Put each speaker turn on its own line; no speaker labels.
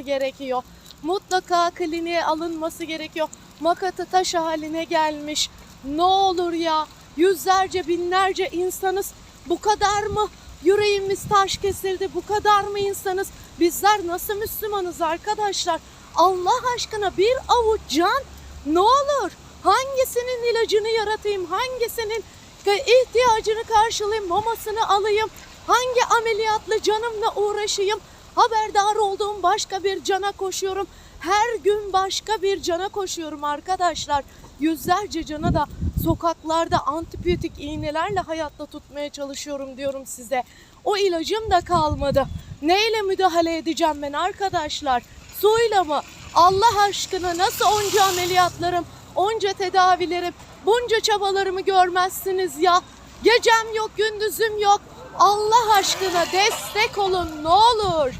gerekiyor. Mutlaka kliniğe alınması gerekiyor. Makatı taş haline gelmiş. Ne olur ya yüzlerce binlerce insanız. Bu kadar mı? Yüreğimiz taş kesildi. Bu kadar mı insanız? Bizler nasıl Müslümanız arkadaşlar? Allah aşkına bir avuç can ne olur? Hangisinin ilacını yaratayım? Hangisinin ihtiyacını karşılayayım? Mamasını alayım? Hangi ameliyatlı canımla uğraşayım? Haberdar olduğum başka bir cana koşuyorum. Her gün başka bir cana koşuyorum arkadaşlar. Yüzlerce cana da sokaklarda antibiyotik iğnelerle hayatta tutmaya çalışıyorum diyorum size. O ilacım da kalmadı. Neyle müdahale edeceğim ben arkadaşlar? Suyla mı? Allah aşkına nasıl onca ameliyatlarım, onca tedavilerim, bunca çabalarımı görmezsiniz ya? Gecem yok, gündüzüm yok. Allah aşkına destek olun ne olur.